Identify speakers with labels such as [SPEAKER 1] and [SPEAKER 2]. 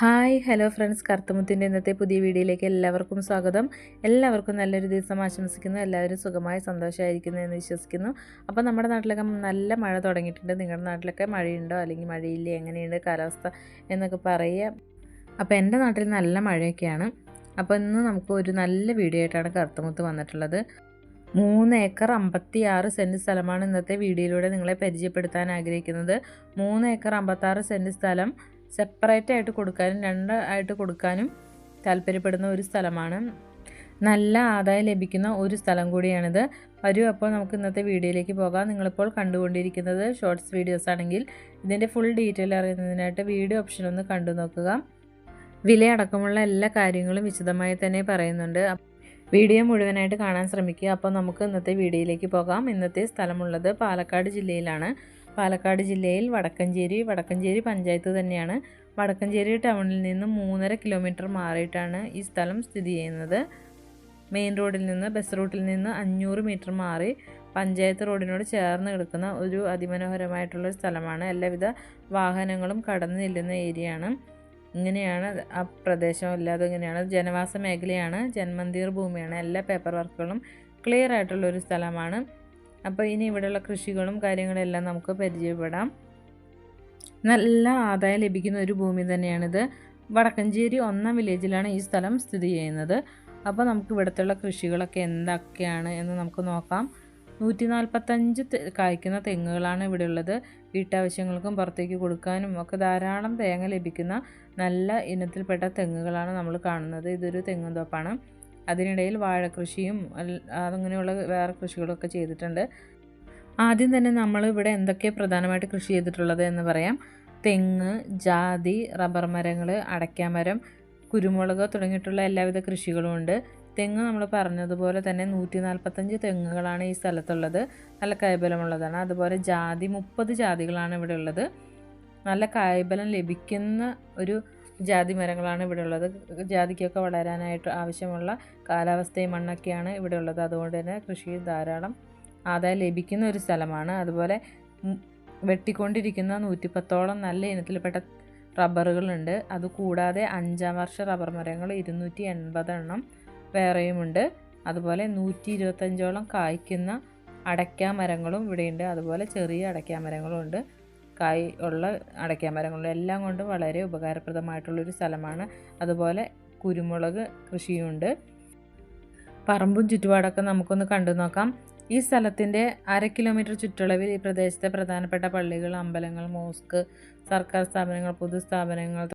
[SPEAKER 1] Hi hello friends. കറുത്തമുത്തിന്റെ ഇന്നത്തെ പുതിയ വീഡിയോയിലേക്ക് എല്ലാവർക്കും സ്വാഗതം. എല്ലാവർക്കും നല്ലൊരു ദിവസം ആശംസിക്കുന്നു. എല്ലാവരും സുഖമായി സന്തോഷമായിരിക്കുന്നു എന്ന് വിശ്വസിക്കുന്നു. അപ്പോൾ നമ്മുടെ നാട്ടിലൊക്കെ നല്ല മഴ തുടങ്ങിയിട്ടുണ്ട്. നിങ്ങളുടെ നാട്ടിലൊക്കെ മഴയുണ്ടോ? അല്ലെങ്കിൽ മഴയില്ലേ? എങ്ങനെയുണ്ട് കാലാവസ്ഥ എന്നൊക്കെ പറയുക. അപ്പോൾ എന്റെ നാട്ടിൽ നല്ല മഴയൊക്കെയാണ്. അപ്പോൾ ഇന്ന് നമുക്ക് ഒരു നല്ല വീഡിയോ ആയിട്ടാണ് കറുത്തമുത്ത് വന്നിട്ടുള്ളത്. മൂന്ന് ഏക്കർ അമ്പത്തി ആറ് സെന്റ് സ്ഥലമാണ് ഇന്നത്തെ വീഡിയോയിലൂടെ നിങ്ങളെ പരിചയപ്പെടുത്താൻ ആഗ്രഹിക്കുന്നത്. മൂന്ന് ഏക്കർ അമ്പത്താറ് സെന്റ് സ്ഥലം സെപ്പറേറ്റ് ആയിട്ട് കൊടുക്കാനും രണ്ടായിട്ട് കൊടുക്കാനും താല്പര്യപ്പെടുന്ന ഒരു സ്ഥലമാണ്. നല്ല ആദായം ലഭിക്കുന്ന ഒരു സ്ഥലം കൂടിയാണിത്. വരൂ അപ്പോൾ നമുക്ക് ഇന്നത്തെ വീഡിയോയിലേക്ക് പോകാം. നിങ്ങളിപ്പോൾ കണ്ടുകൊണ്ടിരിക്കുന്നത് ഷോർട്സ് വീഡിയോസ് ആണെങ്കിൽ ഇതിന്റെ ഫുൾ ഡീറ്റെയിൽ അറിയുന്നതിനായിട്ട് വീഡിയോ ഓപ്ഷൻ ഒന്ന് കണ്ടു നോക്കുക. വിലയടക്കമുള്ള എല്ലാ കാര്യങ്ങളും വിശദമായി തന്നെ പറയുന്നുണ്ട്. വീഡിയോ മുഴുവനായിട്ട് കാണാൻ ശ്രമിക്കുക. അപ്പോൾ നമുക്ക് ഇന്നത്തെ വീഡിയോയിലേക്ക് പോകാം. ഇന്നത്തെ സ്ഥലമുള്ളത് പാലക്കാട് ജില്ലയിലാണ്. പാലക്കാട് ജില്ലയിൽ വടക്കഞ്ചേരി വടക്കഞ്ചേരി പഞ്ചായത്ത് തന്നെയാണ്. വടക്കഞ്ചേരി ടൗണിൽ നിന്ന് മൂന്നര കിലോമീറ്റർ മാറിയിട്ടാണ് ഈ സ്ഥലം സ്ഥിതി ചെയ്യുന്നത്. മെയിൻ റോഡിൽ നിന്ന് ബസ് റൂട്ടിൽ നിന്ന് അഞ്ഞൂറ് മീറ്റർ മാറി പഞ്ചായത്ത് റോഡിനോട് ചേർന്ന് കിടക്കുന്ന ഒരു അതിമനോഹരമായിട്ടുള്ള സ്ഥലമാണ്. എല്ലാവിധ വാഹനങ്ങളും കടന്നു നില്ലുന്ന ഏരിയയാണ് ഇങ്ങനെയാണ് ആ പ്രദേശം. അല്ലാതെ ഇങ്ങനെയാണ്. ജനവാസ മേഖലയാണ്. ജന്മന്തിർ ഭൂമിയാണ്. എല്ലാ പേപ്പർ വർക്കുകളും ക്ലിയർ ആയിട്ടുള്ള ഒരു സ്ഥലമാണ്. അപ്പോൾ ഇനി ഇവിടെയുള്ള കൃഷികളും കാര്യങ്ങളെല്ലാം നമുക്ക് പരിചയപ്പെടാം. നല്ല ആദായം ലഭിക്കുന്ന ഒരു ഭൂമി തന്നെയാണിത്. വടക്കഞ്ചേരി ഒന്നാം വില്ലേജിലാണ് ഈ സ്ഥലം സ്ഥിതി ചെയ്യുന്നത്. അപ്പോൾ നമുക്ക് ഇവിടുത്തുള്ള കൃഷികളൊക്കെ എന്തൊക്കെയാണ് എന്ന് നമുക്ക് നോക്കാം. നൂറ്റി നാൽപ്പത്തഞ്ച് കായ്ക്കുന്ന തെങ്ങുകളാണ് ഇവിടെ ഉള്ളത് വീട്ടാവശ്യങ്ങൾക്കും പുറത്തേക്ക് കൊടുക്കാനും ഒക്കെ ധാരാളം തേങ്ങ ലഭിക്കുന്ന നല്ല ഇനത്തിൽപ്പെട്ട തെങ്ങുകളാണ് നമ്മൾ കാണുന്നത്. ഇതൊരു തെങ്ങും തോപ്പാണ്. അതിനിടയിൽ വാഴക്കൃഷിയും അതങ്ങനെയുള്ള വേറെ കൃഷികളൊക്കെ ചെയ്തിട്ടുണ്ട്. ആദ്യം തന്നെ നമ്മൾ ഇവിടെ എന്തൊക്കെ പ്രധാനമായിട്ട് കൃഷി ചെയ്തിട്ടുള്ളത് എന്ന് പറയാം. തെങ്ങ് ജാതി റബ്ബർ മരങ്ങൾ അടയ്ക്കാമരം കുരുമുളക് തുടങ്ങിയിട്ടുള്ള എല്ലാവിധ കൃഷികളും ഉണ്ട്. തെങ്ങ് നമ്മൾ പറഞ്ഞതുപോലെ തന്നെ നൂറ്റി നാൽപ്പത്തഞ്ച് തെങ്ങുകളാണ് ഈ സ്ഥലത്തുള്ളത്. നല്ല കായ്ബലമുള്ളതാണ്. അതുപോലെ ജാതി മുപ്പത് ജാതികളാണ് ഇവിടെ ഉള്ളത്. നല്ല കായ്ബലം ലഭിക്കുന്ന ഒരു ജാതി മരങ്ങളാണ് ഇവിടെ ഉള്ളത് ജാതിക്കൊക്കെ വളരാനായിട്ട് ആവശ്യമുള്ള കാലാവസ്ഥയും മണ്ണൊക്കെയാണ് ഇവിടെ ഉള്ളത് അതുകൊണ്ട് തന്നെ കൃഷി ധാരാളം ആദായം ലഭിക്കുന്ന ഒരു സ്ഥലമാണ്. അതുപോലെ വെട്ടിക്കൊണ്ടിരിക്കുന്ന നൂറ്റിപ്പത്തോളം നല്ല ഇനത്തിൽപ്പെട്ട റബ്ബറുകളുണ്ട്. അതുകൂടാതെ അഞ്ചാം വർഷ റബ്ബർ മരങ്ങൾ ഇരുന്നൂറ്റി എൺപതെണ്ണം വേറെയുമുണ്ട്. അതുപോലെ നൂറ്റി ഇരുപത്തഞ്ചോളം കായ്ക്കുന്ന അടയ്ക്കാ മരങ്ങളും ഇവിടെയുണ്ട്. അതുപോലെ ചെറിയ അടയ്ക്കാ മരങ്ങളും ഉണ്ട് കായ് ഉള്ള അടയ്ക്കാൻ മരങ്ങളും എല്ലാം കൊണ്ടും വളരെ ഉപകാരപ്രദമായിട്ടുള്ളൊരു സ്ഥലമാണ്. അതുപോലെ കുരുമുളക് കൃഷിയുണ്ട്. പറമ്പും ചുറ്റുപാടൊക്കെ നമുക്കൊന്ന് കണ്ടു നോക്കാം. ഈ സ്ഥലത്തിന്റെ അര കിലോമീറ്റർ ചുറ്റളവിൽ ഈ പ്രദേശത്തെ പ്രധാനപ്പെട്ട പള്ളികൾ അമ്പലങ്ങൾ മോസ്ക് സർക്കാർ സ്ഥാപനങ്ങൾ പൊതുസ്ഥാപനങ്ങൾ